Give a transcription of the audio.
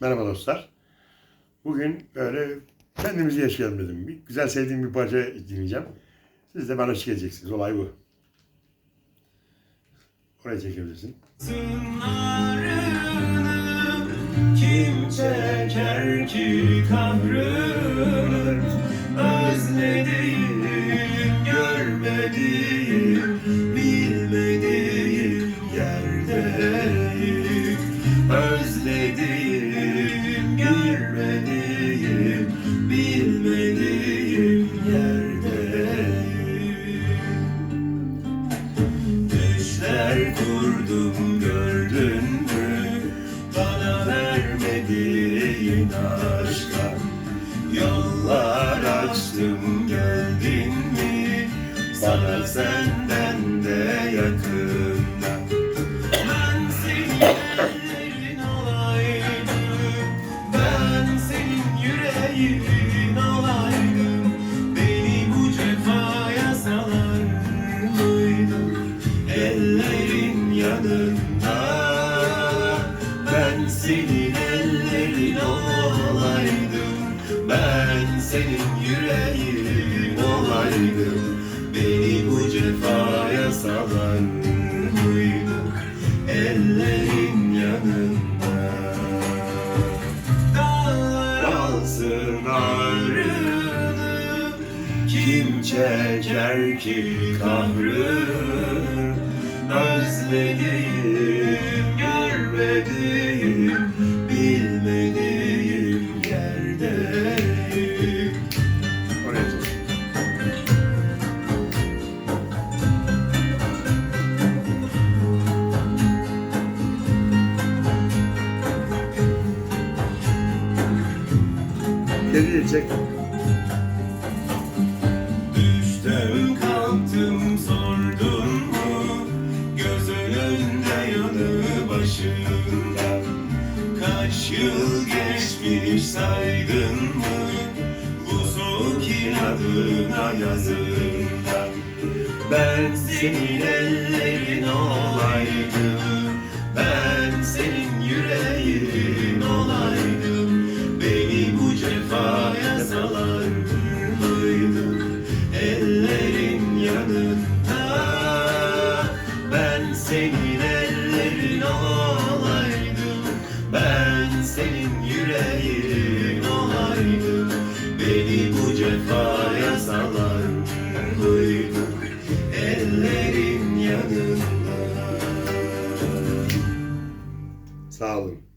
Merhaba dostlar. Bugün böyle kendimizi yaşayalım dedim. Bir, güzel sevdiğim bir parça dinleyeceğim. Siz de bana eşlik edeceksiniz. Olay bu. Oraya çekebilirsin. Kim çeker ki kahrını Özlediğim, görmediğim, bilmediğim yerdeyim Özlediğim, kurdum gördün mü? Bana vermediğin aşka Yollar açtım geldin mi Bana senden de yakından Ben senin ellerin olaydım. Ben senin yüreğin senin ellerin olaydım. Ben senin yüreğin olaydım. Beni bu cefaya salar mıydın Ellerin yanında. Dağlar alsın ağrını Kim çeker ki kahrını Özlediğim, görmediğim, Geriye çek. Düştüm kalktım sordun mu? Göz önünde yanı başında. Kaç yıl geçmiş saydın mı? Bu soğuk inadına yazında Ben senin ellerin olaydım Ben senin yüreğin olaydım Beni bu cefaya salar mıydın Ellerin yanında Sağ olun.